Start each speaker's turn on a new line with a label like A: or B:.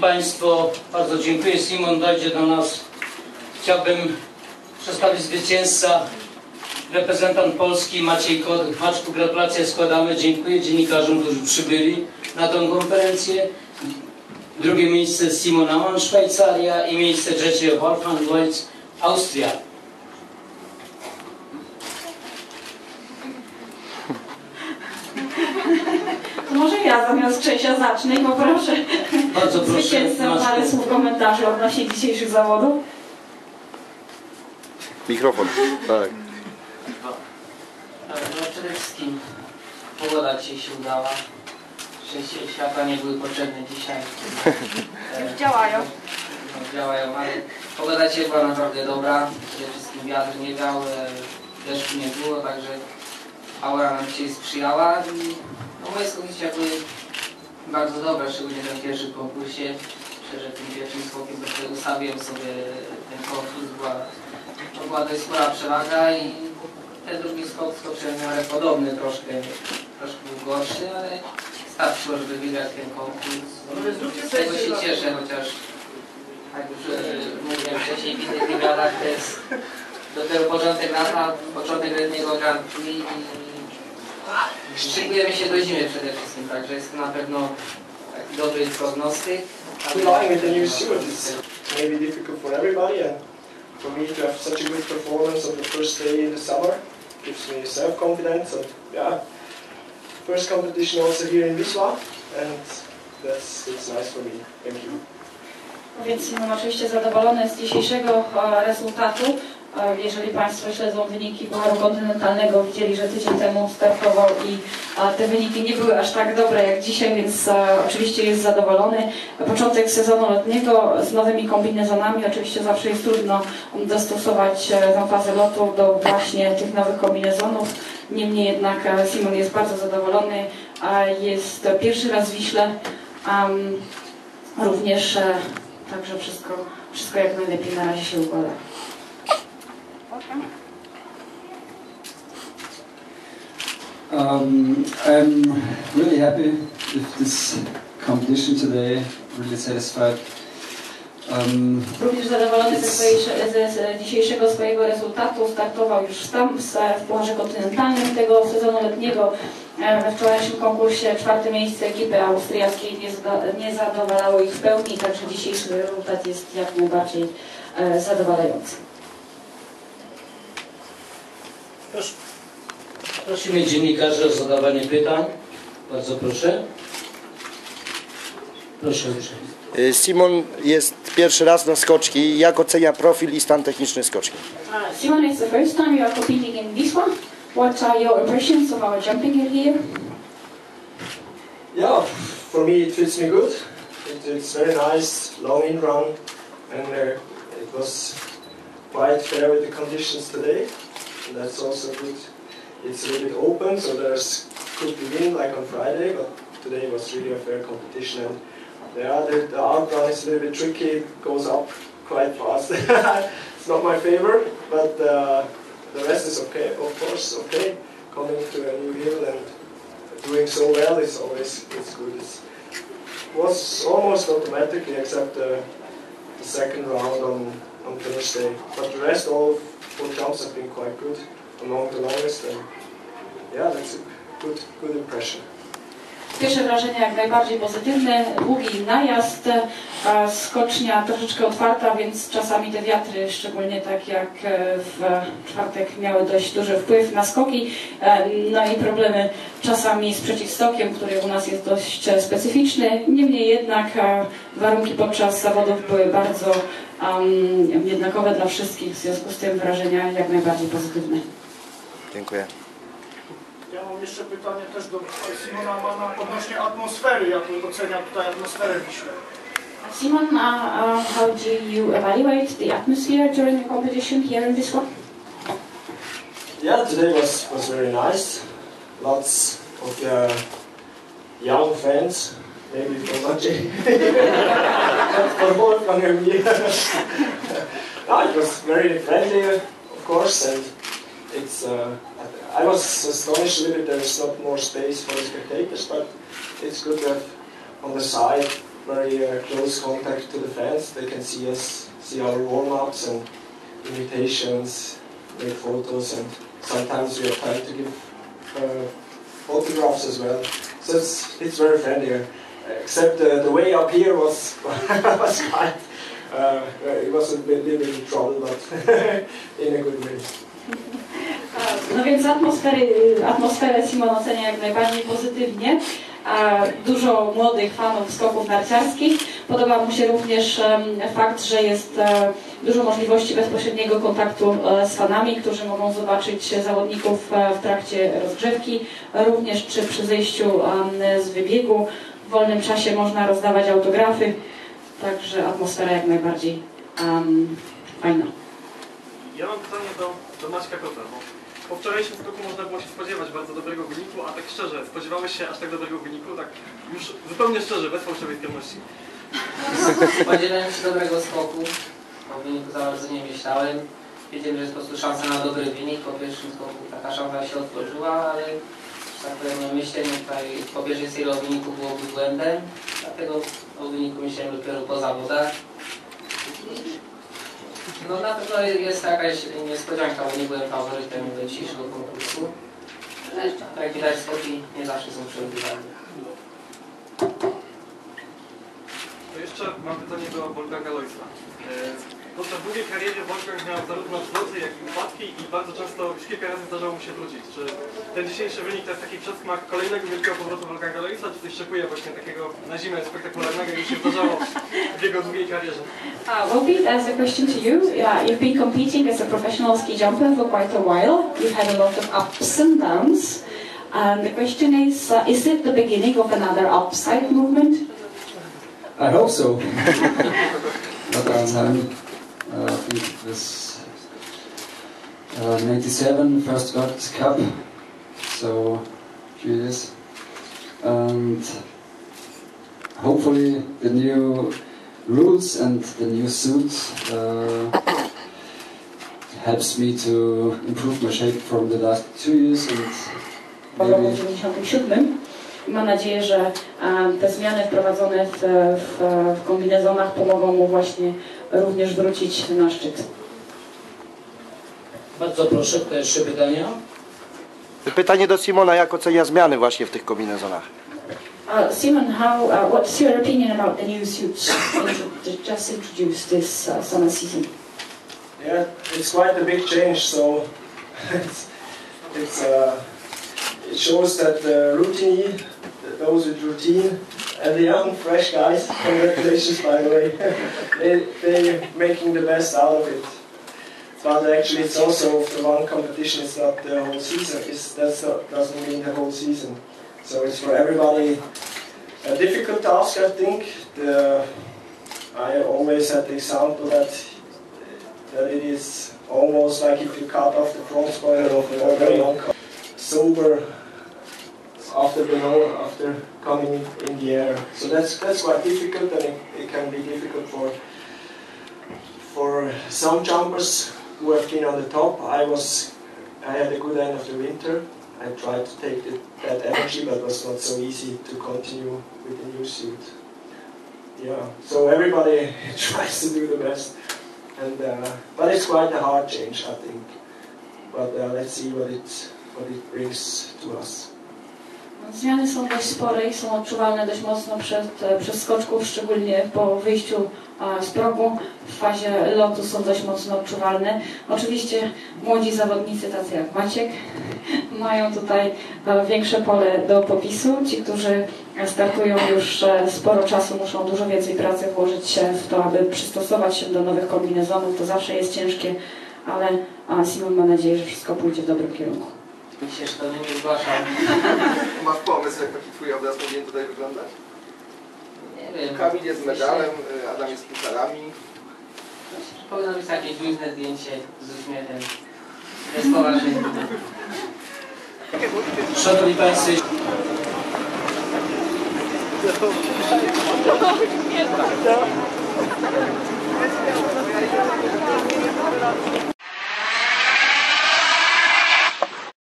A: Państwo, bardzo dziękuję. Simon dojdzie do nas. Chciałbym przedstawić zwycięzca, reprezentant Polski Maciej Kod. Maczku, gratulacje składamy. Dziękuję dziennikarzom, którzy przybyli na tę konferencję. Drugie miejsce Simon Amann, Szwajcaria i miejsce trzecie Wolfgang Lloyd, Austria.
B: Ja zamiast Krzesia zacznę i poproszę
A: Bardzo proszę,
B: zwycięzcę o parę słów komentarzy odnośnie dzisiejszych zawodów.
C: Mikrofon, tak.
A: No przede wszystkim pogoda dzisiaj się udała. Szczęście światła nie były potrzebne dzisiaj.
B: Już działają.
A: No, działają, ale pogoda dzisiaj była naprawdę dobra. Przede wszystkim wiatr nie wiał, e, deszczu nie było, także aura nam dzisiaj sprzyjała. I moje skoki były bardzo dobre, szczególnie ten pierwszy. Myślę, że tym pierwszym skokiem trochę ustawiłem sobie ten konkurs, była, to była dość spora przewaga i ten drugi skok skoczyłem w miarę podobny troszkę, troszkę był gorszy, ale starczyło, żeby wygrać ten konkurs. Z tego się cieszę, chociaż jak już mówiłem wcześniej w innych wywiadach, to jest dopiero początek lata, początek letniego Grand Prix szykujemy się do zimy przede wszystkim, także jest to na pewno taki dobry prognostyk.
D: Flying with the new suit is maybe difficult for everybody, and for me to have such a good performance on the first day in the summer gives me self-confidence. And yeah, first competition also here in Wisła, and that's that's nice for me. Thank you.
B: Więc Simon oczywiście zadowolony z dzisiejszego e, rezultatu. E, Jeżeli Państwo śledzą wyniki Pucharu Kontynentalnego, widzieli, że tydzień temu startował i e, te wyniki nie były aż tak dobre jak dzisiaj, więc e, oczywiście jest zadowolony. Początek sezonu letniego z nowymi kombinezonami, oczywiście zawsze jest trudno dostosować tę fazę lotu do właśnie tych nowych kombinezonów. Niemniej jednak Simon jest bardzo zadowolony. Jest pierwszy raz w Wiśle. Również także wszystko, wszystko jak najlepiej na razie się układa.
E: Um, I'm really happy with this competition today, really satisfied. Um,
B: Również zadowolony ze, dzisiejszego swojego rezultatu. Startował już tam w, w Pucharze Kontynentalnym tego sezonu letniego. E, We wczorajszym konkursie czwarte miejsce ekipy austriackiej nie, nie zadowalało ich w pełni, także dzisiejszy rezultat jest jak najbardziej e, zadowalający.
A: Proszę. Prosimy dziennikarzy o zadawanie pytań. Bardzo proszę. Proszę uprzejmie.
C: Y, Simon jest pierwszy raz na skoczki. Jak ocenia profil i stan techniczny skoczki?
B: Uh, Simon, it's the first time you are competing in Wisła. What are your impressions of our jumping here?
D: Yeah, for me it fits me good. It, it's very nice, long in run, and uh, it was quite fair with the conditions today. That's also good. It's a little bit open, so there's could be wind like on Friday, but today was really a fair competition. And yeah, the, the outrun is a little bit tricky. It goes up quite fast. it's not my favorite, but uh, the rest is okay. Of course, okay. Coming to a new hill and doing so well is always it's good. It was almost automatically except the, the second round on, on Thursday. But the rest, all four jumps have been quite good, among the longest. And yeah, that's a good good impression.
B: Pierwsze wrażenie jak najbardziej pozytywne, długi najazd, skocznia troszeczkę otwarta, więc czasami te wiatry, szczególnie tak jak e, w czwartek, miały dość duży wpływ na skoki. E, No i problemy czasami z przeciwstokiem, który u nas jest dość e, specyficzny. Niemniej jednak warunki podczas zawodów były bardzo um, jednakowe dla wszystkich, w związku z tym wrażenia jak najbardziej pozytywne.
C: Dziękuję.
F: Ja mam jeszcze pytanie też do Simona Mana odnośnie atmosfery. Jak ocenia tutaj atmosferę Wiśle?
B: Simon, uh, uh, how do you evaluate the atmosphere during the competition here in Wisła?
D: Yeah, today was, was very nice. Lots of uh, young fans, maybe for Maciej. Not for Wolfgang and me. no, it was very friendly, of course, and it's. Uh, I, was astonished a little bit there's not more space for the spectators, but it's good to have on the side very uh, close contact to the fans. They can see us, see our warm-ups and invitations, make photos, and sometimes we have time to give uh, photographs as well. So it's, it's very friendly here. Except uh, the way up here was was quite. Uh, it was a little bit of trouble, but in a good way.
B: No więc atmosfery, atmosferę Simon ocenia jak najbardziej pozytywnie. A Dużo młodych fanów skoków narciarskich. Podoba mu się również fakt, że jest e, dużo możliwości bezpośredniego kontaktu e, z fanami, którzy mogą zobaczyć zawodników e, w trakcie rozgrzewki. Również czy przy zejściu z wybiegu w wolnym czasie można rozdawać autografy. Także atmosfera jak najbardziej em, fajna.
G: Ja mam pytanie do, do Maćka Kota, po wczorajszym skoku można było się spodziewać bardzo dobrego wyniku, a tak szczerze, spodziewałeś się aż tak dobrego wyniku, tak już zupełnie szczerze, bez fałszywej skromności.
A: Spodziewałem się dobrego skoku. O wyniku za bardzo nie myślałem. Wiedziałem, że jest po prostu szansa na dobry wynik. Po pierwszym skoku taka szansa się otworzyła, ale tak powiem, myślenie tutaj po pierwszej serii o wyniku byłoby błędem. Dlatego o wyniku myślałem dopiero po zawodach. No na pewno jest jakaś niespodzianka, bo nie byłem faworytem do dzisiejszego konkursu. Tak jak widać skoki nie zawsze są przewidywane.
G: To jeszcze mam pytanie do Wolfganga Loisa. E, Podczas długiej kariery Wolfgang miał zarówno wzloty, jak i upadki i bardzo często kilka razy zdarzało mu się wrócić. Czy ten dzisiejszy wynik to jest taki przedsmak kolejnego wielkiego powrotu Wolfganga Loisa, czy coś szykuje właśnie takiego na zimę spektakularnego, jak się zdarzało w jego długiej karierze?
B: Uh, Wolfie, as a question to you, uh, you've been competing as a professional ski jumper for quite a while. You've had a lot of ups and downs. And the question is, uh, is it the beginning of another upside movement?
E: I hope so. Not all time. Uh, I think it was uh, 97, first World Cup, so few years. And hopefully the new rules and the new suit uh, helps me to improve my shape from the last two years and
B: W roku
E: maybe
B: 97. Mam nadzieję, że te zmiany wprowadzone w, w, w kombinezonach pomogą mu właśnie również wrócić na szczyt.
H: Bardzo proszę, kto jeszcze pytania?
C: Pytanie do Simona, jak ocenia zmiany właśnie w tych kombinezonach?
B: Uh, Simon, how, uh, what's your opinion about the new suits just introduced this uh, summer season?
D: Yeah, it's quite a big change. So it's, it's uh, it shows that the routine, those with routine, and the young fresh guys, congratulations by the way, they they making the best out of it. But actually, it's also for one competition. It's not the whole season. Not, doesn't mean the whole season. So it's for everybody a difficult task. I think. The, I always had the example that that it is almost like if you cut off the front spoiler of a very long sober after the below after coming in the air. So that's that's quite difficult and it, it can be difficult for for some jumpers been on the top. I was I had a good end of the winter. I tried to take the, that energy but it was not so easy to continue with the new suit. Yeah. So everybody tries to do the best. And uh, but it's quite a hard change, I think. But uh, let's see what it what it brings to us.
B: Zmiany są dość spore i są odczuwalne dość mocno przed, e, przez skoczków, szczególnie po wyjściu z progu. W fazie lotu są dość mocno odczuwalne. Oczywiście młodzi zawodnicy, tacy jak Maciek, mają tutaj e, większe pole do popisu. Ci, którzy startują już e, sporo czasu, muszą dużo więcej pracy włożyć się w to, aby przystosować się do nowych kombinezonów. To zawsze jest ciężkie, ale Simon ma nadzieję, że wszystko pójdzie w dobrym kierunku.
A: Nikt się szkolnie nie zgłaszał.
I: Masz pomysł, jak taki twój obraz powinien tutaj wyglądać?
A: Nie wiem.
I: Kamil jest z medalem, y, Adam jest z pucharami.
A: Powinno być takie luźne zdjęcie z uśmiechem. Bez poważenia.
H: Szanowni Państwo,